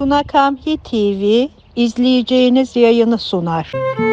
Tunakamhi TV izleyeceğiniz yayını sunar. Ee,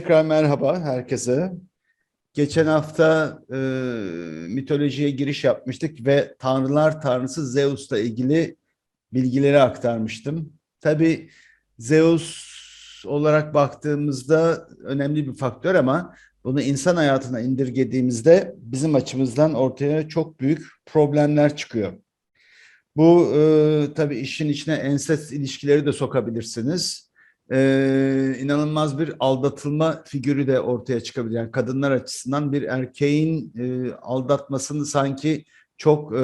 tekrar merhaba herkese. Geçen hafta e, mitolojiye giriş yapmıştık ve tanrılar tanrısı Zeus'la ilgili bilgileri aktarmıştım. Tabii Zeus olarak baktığımızda önemli bir faktör ama bunu insan hayatına indirgediğimizde bizim açımızdan ortaya çok büyük problemler çıkıyor. Bu e, tabii işin içine ensest ilişkileri de sokabilirsiniz e, inanılmaz bir aldatılma figürü de ortaya çıkabilir. Yani kadınlar açısından bir erkeğin e, aldatmasını sanki çok e,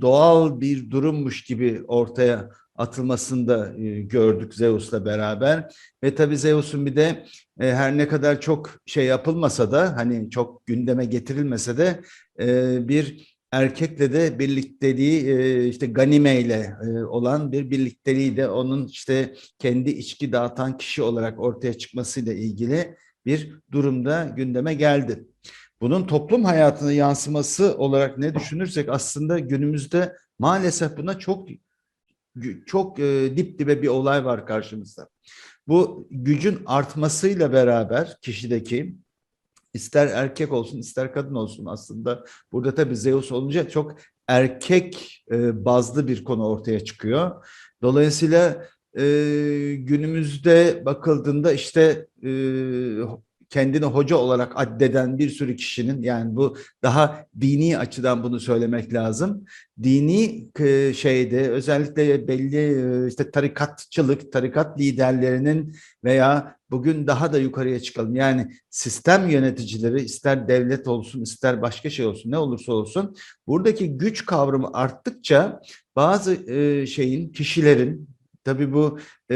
doğal bir durummuş gibi ortaya atılmasını da e, gördük Zeus'la beraber. Ve tabii Zeus'un bir de e, her ne kadar çok şey yapılmasa da hani çok gündeme getirilmese de e, bir erkekle de birlikteliği e, işte Ganime ile e, olan bir birlikteliği de onun işte kendi içki dağıtan kişi olarak ortaya çıkmasıyla ilgili bir durumda gündeme geldi. Bunun toplum hayatına yansıması olarak ne düşünürsek aslında günümüzde maalesef buna çok çok e, dip dibe bir olay var karşımızda. Bu gücün artmasıyla beraber kişideki ister erkek olsun ister kadın olsun aslında burada tabii Zeus olunca çok erkek e, bazlı bir konu ortaya çıkıyor. Dolayısıyla e, günümüzde bakıldığında işte e, kendini hoca olarak addeden bir sürü kişinin yani bu daha dini açıdan bunu söylemek lazım. Dini şeyde özellikle belli e, işte tarikatçılık, tarikat liderlerinin veya bugün daha da yukarıya çıkalım. Yani sistem yöneticileri ister devlet olsun ister başka şey olsun ne olursa olsun buradaki güç kavramı arttıkça bazı e, şeyin kişilerin Tabii bu e,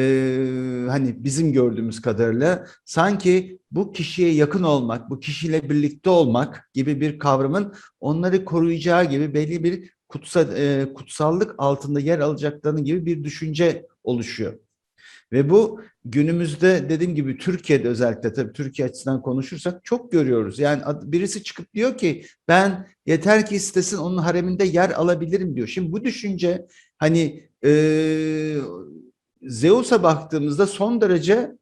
hani bizim gördüğümüz kadarıyla sanki bu kişiye yakın olmak, bu kişiyle birlikte olmak gibi bir kavramın onları koruyacağı gibi belli bir kutsal, e, kutsallık altında yer alacaklarının gibi bir düşünce oluşuyor. Ve bu günümüzde dediğim gibi Türkiye'de özellikle tabii Türkiye açısından konuşursak çok görüyoruz. Yani birisi çıkıp diyor ki ben yeter ki istesin onun hareminde yer alabilirim diyor. Şimdi bu düşünce hani e, Zeus'a baktığımızda son derece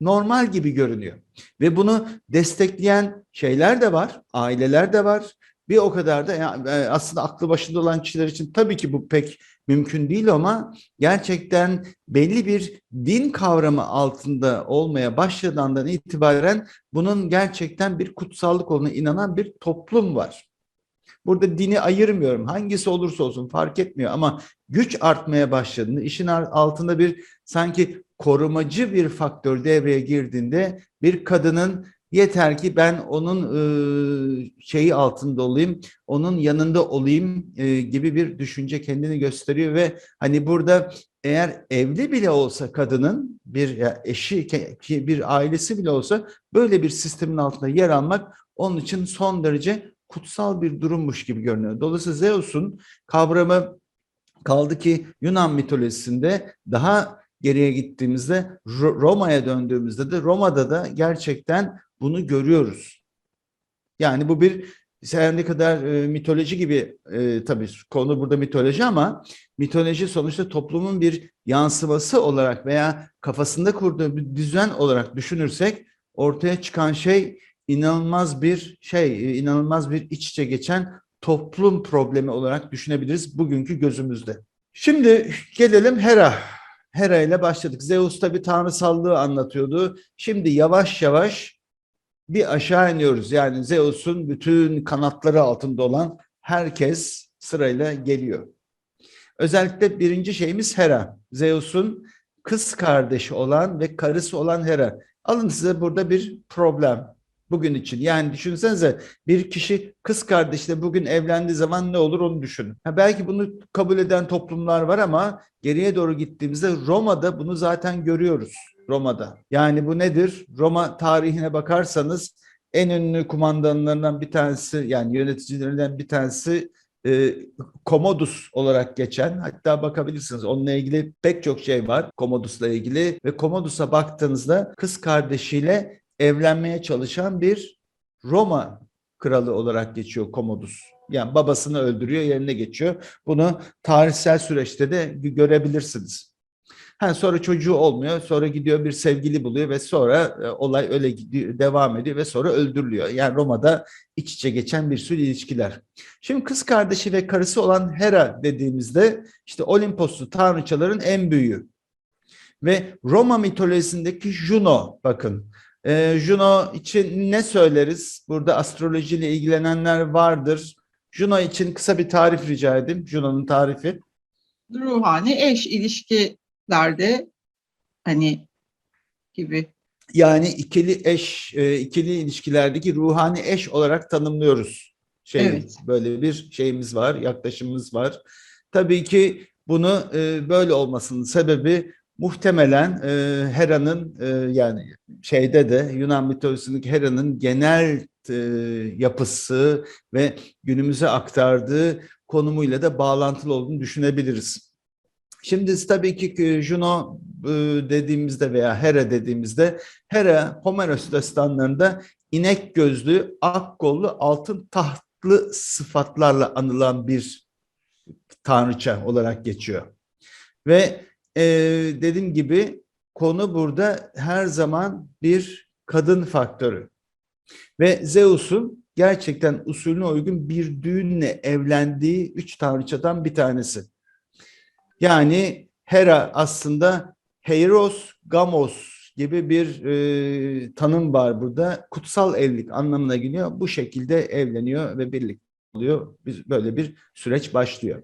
normal gibi görünüyor. Ve bunu destekleyen şeyler de var, aileler de var. Bir o kadar da yani aslında aklı başında olan kişiler için tabii ki bu pek mümkün değil ama gerçekten belli bir din kavramı altında olmaya başladığından itibaren bunun gerçekten bir kutsallık olduğuna inanan bir toplum var. Burada dini ayırmıyorum. Hangisi olursa olsun fark etmiyor ama güç artmaya başladığında işin altında bir sanki korumacı bir faktör devreye girdiğinde bir kadının yeter ki ben onun e, şeyi altında olayım, onun yanında olayım e, gibi bir düşünce kendini gösteriyor ve hani burada eğer evli bile olsa kadının bir eşi bir ailesi bile olsa böyle bir sistemin altında yer almak onun için son derece kutsal bir durummuş gibi görünüyor. Dolayısıyla Zeus'un kavramı kaldı ki Yunan mitolojisinde daha geriye gittiğimizde Roma'ya döndüğümüzde de Roma'da da gerçekten bunu görüyoruz. Yani bu bir her ne kadar e, mitoloji gibi e, tabii konu burada mitoloji ama mitoloji sonuçta toplumun bir yansıması olarak veya kafasında kurduğu bir düzen olarak düşünürsek ortaya çıkan şey inanılmaz bir şey, e, inanılmaz bir iç içe geçen toplum problemi olarak düşünebiliriz bugünkü gözümüzde. Şimdi gelelim Hera. Hera ile başladık. Zeus tabi tanrısallığı anlatıyordu. Şimdi yavaş yavaş bir aşağı iniyoruz. Yani Zeus'un bütün kanatları altında olan herkes sırayla geliyor. Özellikle birinci şeyimiz Hera. Zeus'un kız kardeşi olan ve karısı olan Hera. Alın size burada bir problem. Bugün için. Yani düşünsenize bir kişi kız kardeşle bugün evlendiği zaman ne olur onu düşünün. Ha, belki bunu kabul eden toplumlar var ama geriye doğru gittiğimizde Roma'da bunu zaten görüyoruz. Roma'da. Yani bu nedir? Roma tarihine bakarsanız en ünlü kumandanlarından bir tanesi yani yöneticilerinden bir tanesi e, Commodus olarak geçen hatta bakabilirsiniz onunla ilgili pek çok şey var Commodus'la ilgili ve Commodus'a baktığınızda kız kardeşiyle evlenmeye çalışan bir Roma kralı olarak geçiyor Commodus. Yani babasını öldürüyor yerine geçiyor. Bunu tarihsel süreçte de görebilirsiniz. Ha, sonra çocuğu olmuyor. Sonra gidiyor bir sevgili buluyor ve sonra e, olay öyle gidiyor, devam ediyor ve sonra öldürülüyor. Yani Roma'da iç içe geçen bir sürü ilişkiler. Şimdi kız kardeşi ve karısı olan Hera dediğimizde işte Olimposlu tanrıçaların en büyüğü. Ve Roma mitolojisindeki Juno bakın. Ee, Juno için ne söyleriz? Burada astrolojiyle ilgilenenler vardır. Juno için kısa bir tarif rica edeyim. Juno'nun tarifi. ruhani eş ilişkilerde hani gibi. Yani ikili eş, e, ikili ilişkilerdeki ruhani eş olarak tanımlıyoruz. Şey, Evet. Böyle bir şeyimiz var, yaklaşımımız var. Tabii ki bunu e, böyle olmasının sebebi muhtemelen e, Hera'nın e, yani şeyde de Yunan mitolojisindeki Hera'nın genel e, yapısı ve günümüze aktardığı konumuyla da bağlantılı olduğunu düşünebiliriz. Şimdi tabii ki e, Juno e, dediğimizde veya Hera dediğimizde Hera Homeros destanlarında inek gözlü, ak kollu, altın tahtlı sıfatlarla anılan bir tanrıça olarak geçiyor. Ve e, dediğim gibi konu burada her zaman bir kadın faktörü. Ve Zeus'un gerçekten usulüne uygun bir düğünle evlendiği üç tanrıçadan bir tanesi. Yani Hera aslında Heiros Gamos gibi bir e, tanım var burada. Kutsal evlilik anlamına geliyor. Bu şekilde evleniyor ve birlikte oluyor. Biz böyle bir süreç başlıyor.